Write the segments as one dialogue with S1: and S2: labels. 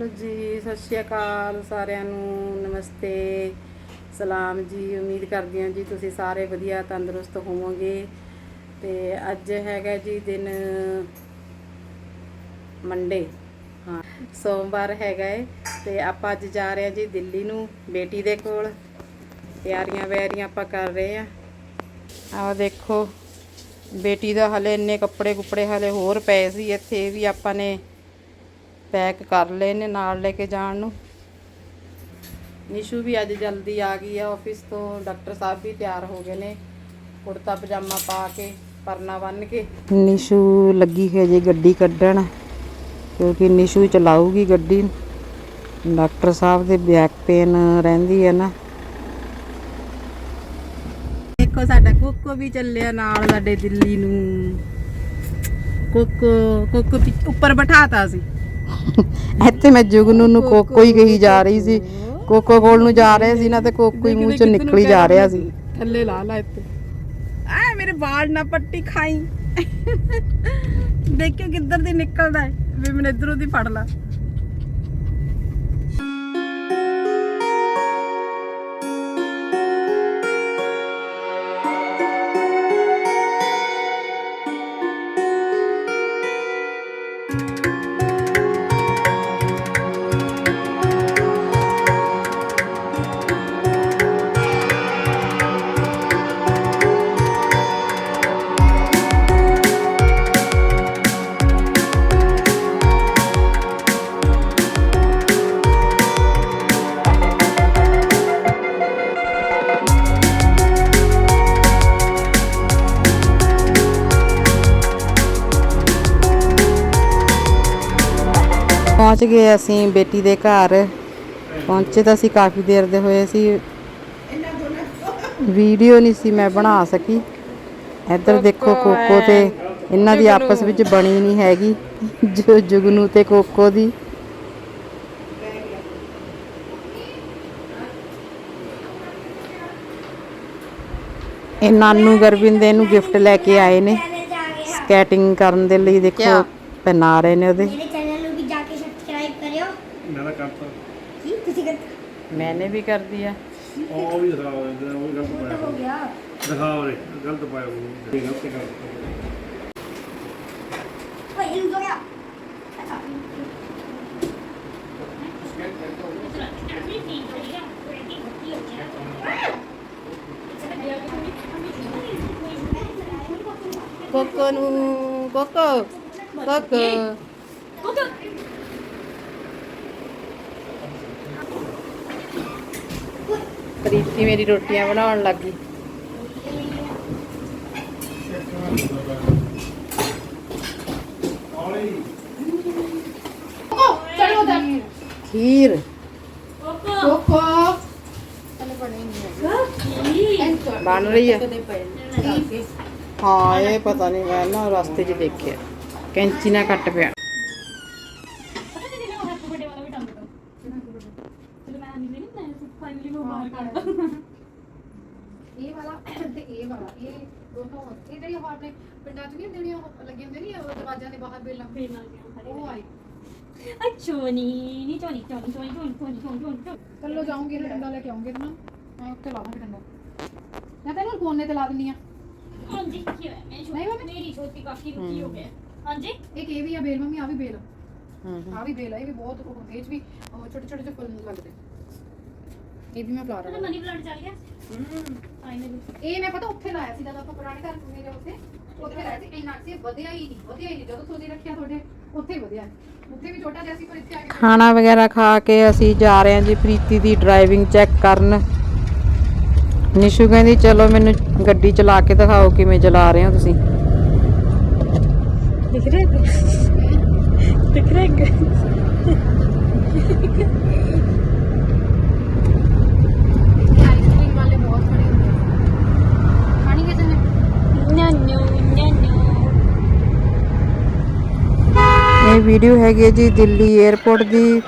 S1: Hello ਜੀ, ਸਤਿ ਸ਼੍ਰੀ ਅਕਾਲ ਸਾਰਿਆਂ ਨੂੰ, ਨਮਸਤੇ, ਸਲਾਮ ਜੀ, ਉਮੀਦ ਕਰਦੀ ਹਾਂ ਜੀ ਤੁਸੀਂ ਸਾਰੇ ਵਧੀਆ, ਤੰਦਰੁਸਤ ਹੋਵੋਗੇ। ਤੇ ਅੱਜ ਹੈਗਾ ਜੀ ਦਿਨ ਮੰਡੇ ਹਾਂ, ਸੋਮਵਾਰ ਹੈਗਾ ਏ। ਤੇ ਆਪਾਂ ਅੱਜ ਜਾ ਰਹੇ ਹਾਂ ਜੀ ਦਿੱਲੀ ਨੂੰ, ਬੇਟੀ ਦੇ ਕੋਲ। ਤਿਆਰੀਆਂ ਵੈਰੀਆਂ ਆਪਾਂ ਕਰ ਰਹੇ ਆ ਆਹ ਦੇਖੋ, ਬੇਟੀ ਦਾ ਹਲੇ ਇੰਨੇ ਕੱਪੜੇ ਕੁਪੜੇ ਹਲੇ ਹੋਰ ਪਏ ਸੀ, ਇੱਥੇ ਵੀ ਆਪਾਂ ਨੇ ਪੈਕ ਕਰ ਲਏ ਨੇ ਨਾਲ ਲੈ ਕੇ ਜਾਣ ਨੂੰ। ਨਿਸ਼ੂ ਵੀ ਅੱਜ ਜਲਦੀ ਆ ਗਈ ਆ ਆਫਿਸ ਤੋਂ। ਡਾਕਟਰ ਸਾਹਿਬ ਵੀ ਤਿਆਰ ਹੋ ਗਏ ਨੇ। ਕੁੜਤਾ ਪਜਾਮਾ ਪਾ ਕੇ, ਪਰਨਾ ਬੰਨ ਕੇ। ਨਿਸ਼ੂ ਲੱਗੀ ਹੈ ਜੇ ਗੱਡੀ ਕੱਢਣ, ਕਿਉਂਕਿ ਨਿਸ਼ੂ ਚਲਾਊਗੀ ਗੱਡੀ। ਡਾਕਟਰ ਸਾਹਿਬ ਦੇ ਬੈਕ ਪੇਨ ਰਹਿੰਦੀ ਹੈ ਨਾ। ਦੇਖੋ ਸਾਡਾ ਕੋਕੋ ਵੀ ਚੱਲਿਆ ਨਾਲ ਸਾਡੇ ਦਿੱਲੀ ਨੂੰ। ਕੋਕੋ ਕੋਕੋ ਉੱਪਰ ਬਿਠਾਤਾ ਸੀ। ਇੱਥੇ ਮੈਂ ਜੁਗਨੂ ਨੂੰ ਕੋਕੋ ਹੀ ਕਹੀ ਜਾ ਰਹੀ ਸੀ। ਕੋਕੋ ਕੋਲ ਨੂੰ ਜਾ ਰਹੇ ਸੀ ਨਾ ਤੇ ਕੋਕੋ ਹੀ ਮੂੰਹ ਚੋਂ ਨਿਕਲੀ ਜਾ ਰਿਹਾ ਸੀ। ਥੱਲੇ ਲਾ ਲਾ ਇੱਥੇ। ਆ ਮੇਰੇ ਵਾਲ ਨਾ ਪੱਟੀ ਖਾਈ। ਦੇਖਿਓ ਕਿੱਧਰ ਦੀ ਨਿਕਲਦਾ ਹੈ। ਵੀ ਮੈਨੂੰ ਇਧਰੋਂ ਦੀ ਫੜ ਲਾ। ਪਹੁੰਚ ਗਏ ਅਸੀਂ ਬੇਟੀ ਦੇ ਘਰ। ਪਹੁੰਚੇ ਤਾਂ ਅਸੀਂ ਕਾਫੀ ਦੇਰ ਦੇ ਹੋਏ ਸੀ। ਵੀਡੀਓ ਨਹੀਂ ਸੀ ਮੈਂ ਬਣਾ ਸਕੀ। ਇੱਧਰ ਦੇਖੋ ਕੋਕੋ ਤੇ ਇਹਨਾਂ ਦੀ ਆਪਸ ਵਿੱਚ ਬਣੀ ਨਹੀਂ ਹੈਗੀ। ਜੋ ਜੁਗਨੂ ਤੇ ਕੋਕੋ ਦੀ। ਇਹ ਨਾਨੂ ਗਰਵਿੰਦ ਇਹਨੂੰ ਗਿਫਟ ਲੈ ਕੇ ਆਏ ਨੇ। ਸਕੇਟਿੰਗ ਕਰਨ ਦੇ ਲਈ ਦੇਖੋ ਪਹਿਨਾ ਰਹੇ ਨੇ ਉਹਦੇ। ਮੈਨੇ ਵੀ ਕਰ ਦਿਆ
S2: ਉਹ ਵੀ ਦਿਖਾ ਉਹ ਵੀ ਗਲਤ ਪਾਇਆ।
S3: ਹੋ ਗਿਆ
S2: ਦਿਖਾ ਉਹਨੇ ਗਲਤ ਪਾਇਆ ਉਹ। ਇਹ ਗਲਤ ਕਰ
S3: ਓਏ ਇਹ ਹੋ ਗਿਆ
S1: ਕੋਕੋ ਨੂੰ ਕੋਕੋ ਕੋਕੋ ਪ੍ਰੀਤੀ ਮੇਰੀ ਰੋਟੀਆਂ ਬਣਾਉਣ ਲੱਗੀ। ਖੀਰ। ਬਣ ਰਹੀ ਹੈ। ਹਾਂ ਇਹ ਪਤਾ ਨਹੀਂ ਮੈਂ ਨਾ ਰਸਤੇ 'ਚ ਦੇਖਿਆ। ਕੈਂਚੀ ਨਾਲ ਕੱਟ ਪਿਆ।
S4: ਇਹ ਵਾਲਾ ਤੇ ਇਹ ਵਾਲਾ ਇਹ ਦੋਨੋਂ ਇਹ ਜਿਹੜੀ ਉਹ ਆਪਣੇ ਪਿੰਡਾਂ 'ਚ ਨਹੀਂ ਜਿਹੜੀਆਂ ਉਹ ਲੱਗੀਆਂ ਹੁੰਦੀਆਂ ਨਹੀਂ ਉਹ ਦਰਵਾਜ਼ਿਆਂ ਦੇ ਬਾਹਰ ਬੇਲਾਂ। ਉਹ ਆਈ
S5: ਚੋਨੀ ਨਹੀਂ ਚੋਨੀ ਚੋਨੀ ਚੋਨੀ ਚੋਨੀ ਚੋਨੀ ਚੋਨੀ ਚੋਨੀ
S4: ਕੱਲੋ ਜਾਉਂਗੀ ਨਾ ਡੰਡਾ ਲੈ ਕੇ ਆਉਂਗੇ ਨਾ ਮੈਂ ਉੱਤੇ ਲਾ ਦਾਂਗੀ ਡੰਡਾ। ਮੈਂ ਤਾਂ ਇਹਨੂੰ ਕੋਨੇ ਤੇ ਲਾ ਦਿੰਨੀ ਆ
S5: ਹਾਂਜੀ ਕੀ ਹੋਇਆ? ਮੈਂ
S4: ਨਹੀਂ ਮੰਮੀ।
S5: ਮੇਰੀ ਛੋਟੀ ਕਾਕੀ ਨੂੰ ਕੀ ਹੋ ਗਿਆ? ਹਾਂਜੀ?
S4: ਇੱਕ ਇਹ ਵੀ ਆ ਬੇਲ ਮੰਮੀ ਆ ਵੀ ਬੇਲ।
S1: ਹੂੰ ਹੂੰ।
S4: ਆ ਵੀ ਬੇਲ ਆ ਇਹ ਵੀ ਬਹੁਤ ਉਹ ਹੁੰਦੇ ਇਹ 'ਚ ਵੀ ਉਹ ਛੋਟੇ ਛੋਟੇ ਜਿਹੇ ਫੁੱਲ ਲੱਗਦੇ। ਇਹ ਵੀ ਮੈਂ ਫਲਾਰ
S5: ਤਾਂ ਮਨੀ ਪਲਾਂਟ ਚੱਲ ਗਿਆ। ਫਾਈਨਲੀ
S4: ਇਹ ਮੈਂ ਪਤਾ ਉੱਥੇ ਲਾਇਆ ਸੀ ਜਦੋਂ ਆਪਾਂ ਪੁਰਾਣੇ ਘਰ ਮੇਰੇ ਉੱਥੇ। ਉੱਥੇ ਲਾਇਆ ਸੀ। ਇੰਨਾ ਸੀ ਵਧਿਆ ਹੀ ਨਹੀਂ ਵਧਿਆ ਹੀ ਨਹੀਂ। ਜਦੋਂ ਤੁਸੀਂ ਰੱਖਿਆ ਤੁਹਾਡੇ ਉੱਥੇ ਹੀ ਵਧਿਆ। ਉੱਥੇ ਵੀ ਛੋਟਾ ਜਿਹਾ ਸੀ ਪਰ ਇੱਥੇ ਆ ਕੇ
S1: ਖਾਣਾ ਵਗੈਰਾ ਖਾ ਕੇ ਅਸੀਂ ਜਾ ਰਹੇ ਹਾਂ ਜੀ ਪ੍ਰੀਤੀ ਦੀ ਡਰਾਈਵਿੰਗ ਚੈੱਕ ਕਰਨ। ਨਿਸ਼ੂ ਕਹਿੰਦੀ ਚਲੋ ਮੈਨੂੰ ਗੱਡੀ ਚਲਾ ਕੇ ਦਿਖਾਓ ਕਿਵੇਂ ਚਲਾ ਰਹੇ ਹੋ ਤੁਸੀਂ। ਦਿਖ ਰਿਹਾ ਦਿਖ ਰਿਹਾ
S4: ਆਈਸਕ੍ਰੀਮ ਵਾਲੇ ਬਹੁਤ ਬੜੇ ਹੁੰਦੇ ਆ ਖਾਣੀ ਕਿਸੇ ਨੇ
S5: ਨਾਨੂ ਨਾਨੂ
S1: ਇਹ ਵੀਡੀਓ ਹੈਗੀ ਹੈ ਜੀ, ਦਿੱਲੀ 에ਅਰਪੋਰਟ ਦੀ।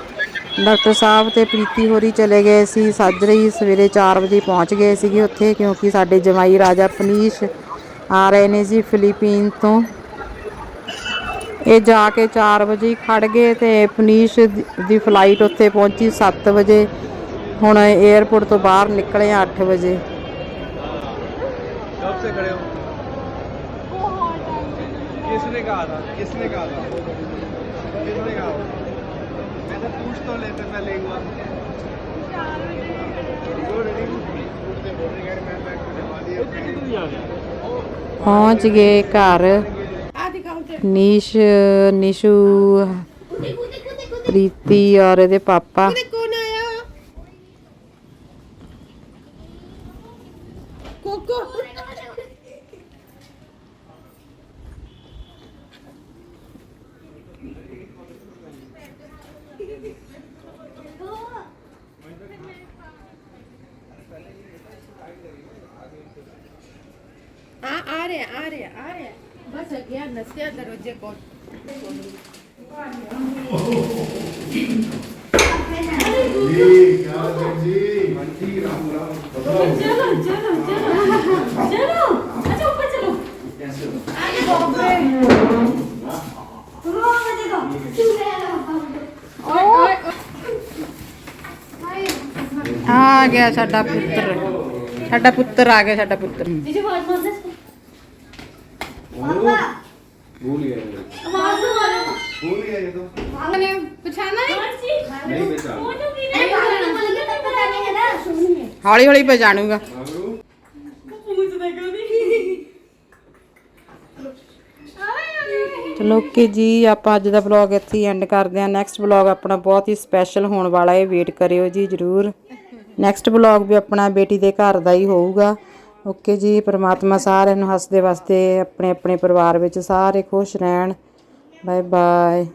S1: ਡਾਕਟਰ ਸਾਹਿਬ ਤੇ ਪ੍ਰੀਤੀ ਹੋਰੀ ਚਲੇ ਗਏ ਸੀ ਸਾਜਰੇ ਹੀ ਸਵੇਰੇ 4 ਵਜੇ ਪਹੁੰਚ ਗਏ ਸੀਗੇ ਉੱਥੇ, ਕਿਉਂਕਿ ਸਾਡੇ ਜਮਾਈ ਰਾਜਾ ਪਨੀਸ਼ ਆ ਰਹੇ ਨੇ ਜੀ ਫਿਲੀਪੀਨ ਤੋਂ। ਇਹ ਜਾ ਕੇ 4 ਵਜੇ ਖੜ ਗਏ ਤੇ ਪਨੀਸ਼ ਦੀ ਫਲਾਈਟ ਉੱਥੇ ਪਹੁੰਚੀ 7 ਵਜੇ। ਹੁਣ 에ਅਰਪੋਰਟ ਤੋਂ ਬਾਹਰ ਨਿਕਲੇ 8 ਵਜੇ।
S6: ਕਿਸ ਨੇ ਕਹਾ ਕਿਸ ਨੇ ਕਹਾ तो पूछ तो लेते पहले एक बार Good evening. पूछते बोल रहे हैं, मैं बैठ के जमा दिया
S1: ਪਹੁੰਚ ਗਏ ਘਰ ਨੀਸ਼ ਨਿਸ਼ੂ ਪ੍ਰੀਤੀ ਔਰ ਇਹਦੇ ਪਾਪਾ
S5: ગયા નસ્યા દરરોજે કોટ
S1: ਆ ਗਿਆ ਸਾਡਾ ਪੁੱਤਰ। ਸਾਡਾ ਪੁੱਤਰ ਆ ਗਿਆ ਸਾਡਾ ਪੁੱਤਰ।
S5: नीचे आवाज मार दे
S6: भूल गए
S5: आवाज तो मारो
S6: भूल गए ये तो
S4: ਨੇ ਪਛਾਣਾ ਨਹੀਂ
S5: कौन सी
S6: नहीं बेचा
S5: कौन जो की नहीं
S3: पता नहीं है ना सुनिए
S1: ਹੌਲੀ ਹੌਲੀ ਪਛਾਣੂਗਾ
S6: बाबू
S5: पूछ देखो नहीं
S1: ਚਲੋ ਓਕੇ ਜੀ ਆਪਾਂ ਅੱਜ ਦਾ ਵਲੌਗ ਇੱਥੇ ਹੀ ਐਂਡ ਕਰਦੇ ਹਾਂ ਨੈਕਸਟ ਵਲੌਗ ਆਪਣਾ ਬਹੁਤ ਹੀ ਸਪੈਸ਼ਲ ਹੋਣ ਵਾਲਾ ਹੈ ਵੇਟ ਕਰਿਓ ਜੀ ਜਰੂਰ ਨੈਕਸਟ ਵਲੌਗ ਵੀ ਆਪਣਾ ਬੇਟੀ ਦੇ ਘਰ ਦਾ ਹੀ ਹੋਊਗਾ ਓਕੇ ਜੀ, ਪ੍ਰਮਾਤਮਾ ਸਾਰਿਆਂ ਨੂੰ ਹੱਸਦੇ ਵਸਦੇ ਆਪਣੇ ਆਪਣੇ ਪਰਿਵਾਰ ਵਿੱਚ ਸਾਰੇ ਖੁਸ਼ ਰਹਿਣ। Bye bye